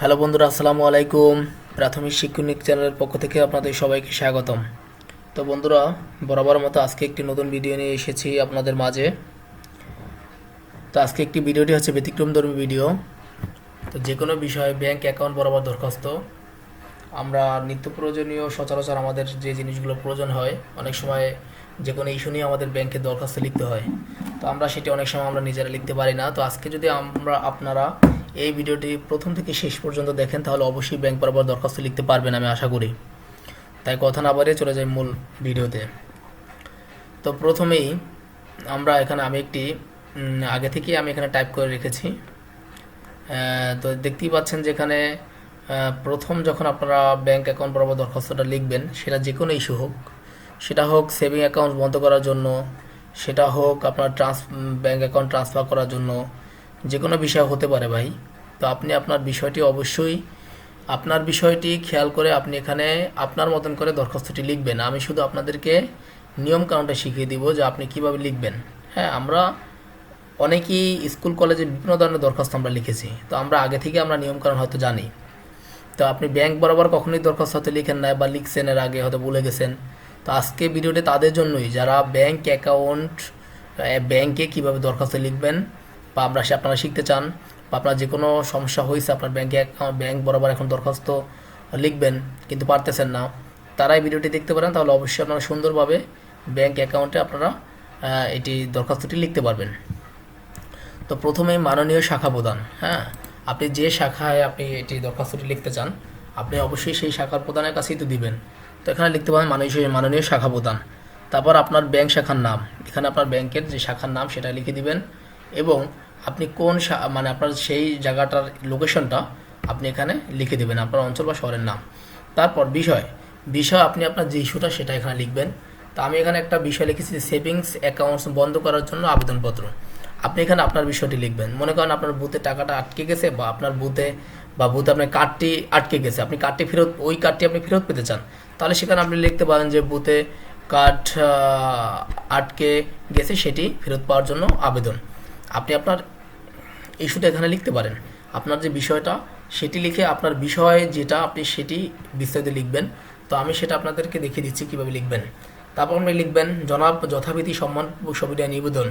Hello বন্ধুরা, আসসালামু আলাইকুম। প্রাথমিক শিক্ষণিক চ্যানেলের পক্ষ থেকে আপনাদের সবাইকে স্বাগতম। তো বন্ধুরা, বরাবর মতো আজকে একটি নতুন ভিডিও নিয়ে এসেছি আপনাদের মাঝে। তো আজকে একটি ভিডিওটি হচ্ছে ব্যতিক্রমধর্মী ভিডিও। তো যে কোনো বিষয়ে ব্যাংক অ্যাকাউন্ট বরাবর দরখাস্ত। আমরা নিত্য প্রয়োজনীয় সচরাচর আমাদের যে জিনিসগুলো প্রয়োজন হয়, অনেক সময় যে কোনো ইস্যু নিয়ে আমাদের ব্যাংকে দরখাস্ত লিখতে হয়। তো আমরা সেটি অনেক সময় আমরা নিজেরা লিখতে পারি না। তো আজকে যদি আমরা আপনারা এই ভিডিওটি প্রথম থেকে শেষ পর্যন্ত দেখেন, তাহলে অবশ্যই ব্যাংক বরাবর দরখাস্ত লিখতে পারবেন আমি আশা করি। তাই কথা না বাড়িয়ে চলে যাই মূল ভিডিওতে। তো প্রথমেই আমরা এখানে আমি একটি আগে থেকেই আমি এখানে টাইপ করে রেখেছি। তো দেখতেই পাচ্ছেন যেখানে প্রথম যখন আপনারা ব্যাংক অ্যাকাউন্ট বরাবর দরখাস্তটা লিখবেন, সেটা যে কোনো ইস্যু হোক, সেটা হোক সেভিং অ্যাকাউন্ট বন্ধ করার জন্য, সেটা হোক আপনার ট্রান্স ব্যাংক অ্যাকাউন্ট ট্রান্সফার করার জন্য যে কোনো বিষয় হতে পারে ভাই। তো আপনি আপনার বিষয়টি অবশ্যই, আপনার বিষয়টি খেয়াল করে আপনি এখানে আপনার মতন করে দরখাস্তটি লিখবেন। আমি শুধু আপনাদেরকে নিয়ম কানুনটা শিখিয়ে দিব যে আপনি কীভাবে লিখবেন। হ্যাঁ আমরা অনেকেই স্কুল, কলেজে বিভিন্ন ধরনের দরখাস্ত আমরা লিখেছি। তো আমরা আগে থেকে আমরা নিয়মকানুন হয়তো জানি। তো আপনি ব্যাংক বরাবর কখনোই দরখাস্ত হয়তো লিখেন না বা লিখছেন এর আগে হয়তো ভুলে গেছেন। তো আজকে ভিডিওটি তাদের জন্যই, যারা ব্যাংক অ্যাকাউন্ট ব্যাংকে কীভাবে দরখাস্ত লিখবেন বা আমরা আপনারা শিখতে চান বা আপনার যে কোনো সমস্যা হয়েছে আপনার ব্যাংকে ব্যাংক বরাবর এখন দরখাস্ত লিখবেন, কিন্তু পারতেছেন না, তারাই ভিডিওটি দেখতে পারেন, তাহলে অবশ্যই আপনারা সুন্দরভাবে ব্যাংক অ্যাকাউন্টে আপনারা এটি দরখাস্তটি লিখতে পারবেন। তো প্রথমেই মাননীয় শাখা প্রদান হ্যাঁ? আপনি যে শাখায় আপনি এটি দরখাস্তটি লিখতে চান, আপনি অবশ্যই সেই শাখার প্রধানের কাছেই তো দিবেন। তো এখানে লিখতে পারেন মাননীয় মাননীয় শাখা প্রদান। তারপর আপনার ব্যাংক শাখার নাম, এখানে আপনার ব্যাংকের যে শাখার নাম, সেটা লিখে দিবেন এবং আপনি কোন মানে আপনার সেই জায়গাটার লোকেশনটা আপনি এখানে লিখে দেবেন, আপনার অঞ্চল বা শহরের নাম। তারপর বিষয় বিষয় আপনি আপনার যে ইস্যুটা সেটা এখানে লিখবেন। তো আমি এখানে একটা বিষয় লিখেছি সেভিংস অ্যাকাউন্টস বন্ধ করার জন্য আবেদনপত্র। আপনি এখানে আপনার বিষয়টি লিখবেন। মনে করেন আপনার বুথে টাকাটা আটকে গেছে বা আপনার বুথে বা বুথে আপনার কার্ডটি আটকে গেছে, আপনি কার্ডটি ফেরত, ওই কার্ডটি আপনি ফেরত পেতে চান। তাহলে সেখানে আপনি লিখতে পারেন যে বুথে কার্ড আটকে গেছে, সেটি ফেরত পাওয়ার জন্য আবেদন। আপনি আপনার ইস্যুটা এখানে লিখতে পারেন। আপনার যে বিষয়টা, সেটি লিখে আপনার বিষয় যেটা, আপনি সেটি বিস্তারিত লিখবেন। তো আমি সেটা আপনাদেরকে দেখিয়ে দিচ্ছি কীভাবে লিখবেন। তারপর আপনি লিখবেন, জনাব যথাবিধি সম্মান সবিনয় নিবেদন।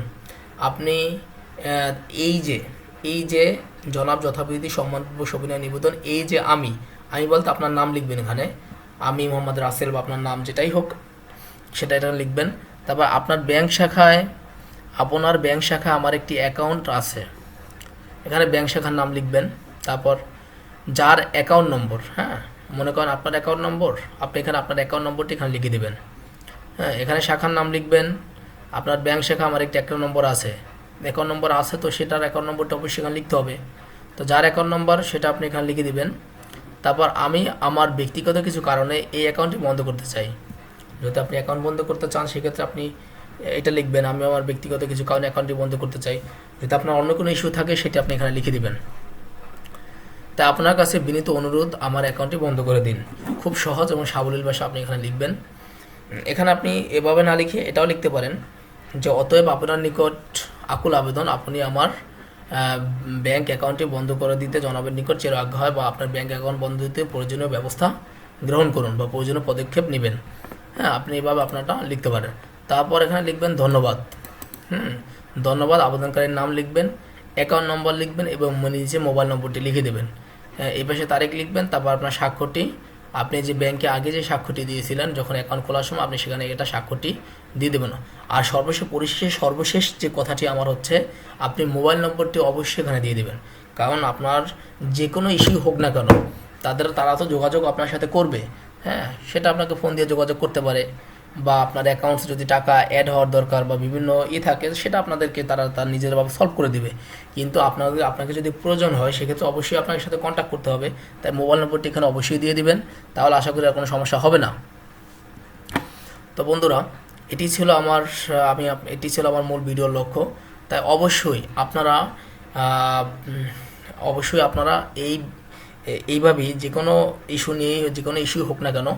আপনি এই যে এই যে, জনাব যথাবিধি সম্মানপূর্বক সবিনয় নিবেদন। এই যে, আমি। আমি বলতে আপনার নাম লিখবেন এখানে। আমি মোহাম্মদ রাসেল বা আপনার নাম যেটাই হোক, সেটা এটা লিখবেন। তারপর আপনার ব্যাংক শাখায়, আপনার ব্যাংক শাখায় আমার একটি অ্যাকাউন্ট আছে। এখানে ব্যাংক শাখার নাম লিখবেন, তারপর যার অ্যাকাউন্ট নম্বর হ্যাঁ? মনে করেন আপনার অ্যাকাউন্ট নম্বর আপনি এখানে আপনার অ্যাকাউন্ট নম্বরটি এখানে লিখে দেবেন। হ্যাঁ এখানে শাখার নাম লিখবেন, আপনার ব্যাংক শাখা আমার একটি অ্যাকাউন্ট নম্বর আছে। অ্যাকাউন্ট নম্বর আছে তো সেটার অ্যাকাউন্ট নম্বরটা অবশ্যই এখানে লিখতে হবে। তো যার অ্যাকাউন্ট নম্বর সেটা আপনি এখানে লিখে দিবেন। তারপর আমি আমার ব্যক্তিগত কিছু কারণে এই অ্যাকাউন্টটি বন্ধ করতে চাই। যদি আপনি অ্যাকাউন্ট বন্ধ করতে চান, সেক্ষেত্রে আপনি এটা লিখবেন। আমি আমার ব্যক্তিগত কিছু কারণে অ্যাকাউন্টটি বন্ধ করতে চাই। যদি আপনার অন্য কোনো ইস্যু থাকে, সেটি আপনি এখানে লিখে দিবেন। তা আপনার কাছে বিনীত অনুরোধ, আমার অ্যাকাউন্টটি বন্ধ করে দিন। খুব সহজ এবং সাবলীল ভাষা আপনি এখানে লিখবেন। এখানে আপনি এভাবে না লিখে এটাও লিখতে পারেন যে, অতএব আপনার নিকট আকুল আবেদন, আপনি আমার ব্যাংক অ্যাকাউন্টটি বন্ধ করে দিতে, জনাবের নিকট চের আগ্রহ হয় বা আপনার ব্যাংক অ্যাকাউন্ট বন্ধ দিতে প্রয়োজনীয় ব্যবস্থা গ্রহণ করুন বা প্রয়োজনীয় পদক্ষেপ নেবেন। হ্যাঁ আপনি এভাবে আপনারটা লিখতে পারেন। তারপর এখানে লিখবেন ধন্যবাদ। ধন্যবাদ আবেদনকারীর নাম লিখবেন অ্যাকাউন্ট নম্বর লিখবেন এবং নিচে মোবাইল নম্বরটি লিখে দেবেন। হ্যাঁ, এই পাশে তারিখ লিখবেন তারপর আপনার স্বাক্ষরটি আপনি যে ব্যাংকে আগে যে স্বাক্ষরটি দিয়েছিলেন যখন অ্যাকাউন্ট খোলার সময় আপনি সেখানে এটা স্বাক্ষরটি দিয়ে দেবেন। আর সর্বশেষ পরিশেষে সর্বশেষ যে কথাটি আমার হচ্ছে আপনি মোবাইল নম্বরটি অবশ্যই এখানে দিয়ে দেবেন। কারণ আপনার যে কোনো ইস্যু হোক না কেন তাদের তারা তো যোগাযোগ আপনার সাথে করবে। হ্যাঁ সেটা আপনাকে ফোন দিয়ে যোগাযোগ করতে পারে। বা আপনার অ্যাকাউন্টস যদি টাকা অ্যাড হওয়ার দরকার বা বিভিন্ন ই থাকে, সেটা আপনাদেরকে তারা তার নিজেরভাবে সলভ করে দিবে। কিন্তু আপনাদের, আপনাকে যদি প্রয়োজন হয়, সেক্ষেত্রে অবশ্যই আপনার সাথে কন্ট্যাক্ট করতে হবে। তাই মোবাইল নম্বরটি এখানে অবশ্যই দিয়ে দিবেন। তাহলে আশা করি আর কোনো সমস্যা হবে না। তো বন্ধুরা, এটি ছিল আমার, আমি এটি ছিল আমার মূল ভিডিওর লক্ষ্য। তাই অবশ্যই আপনারা অবশ্যই আপনারা এই এইভাবেই যে কোনো ইস্যু নিয়ে যে কোনো ইস্যু হোক না কেন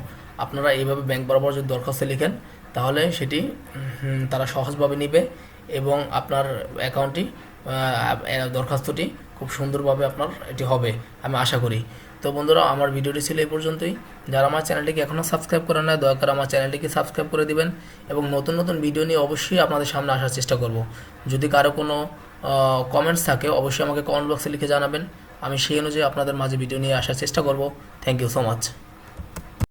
আপনারা এইভাবে ব্যাংক বরাবর যদি দরখাস্ত লিখেন, তাহলে সেটি তারা সহজভাবে নেবে এবং আপনার অ্যাকাউন্টটি দরখাস্তটি খুব সুন্দরভাবে আপনার এটি হবে, আমি আশা করি। তো বন্ধুরা, আমার ভিডিওটি ছিল এই পর্যন্তই। যারা আমার চ্যানেলটিকে এখনও সাবস্ক্রাইব করে না দয়া করে আমার চ্যানেলটিকে সাবস্ক্রাইব করে দিবেন এবং নতুন নতুন ভিডিও নিয়ে অবশ্যই আপনাদের সামনে আসার চেষ্টা করব। যদি কারও কোনো কমেন্টস থাকে, অবশ্যই আমাকে কমেন্ট বক্সে লিখে জানাবেন। আমি সেই অনুযায়ী আপনাদের মাঝে ভিডিও নিয়ে আসার চেষ্টা করব। Thank you so much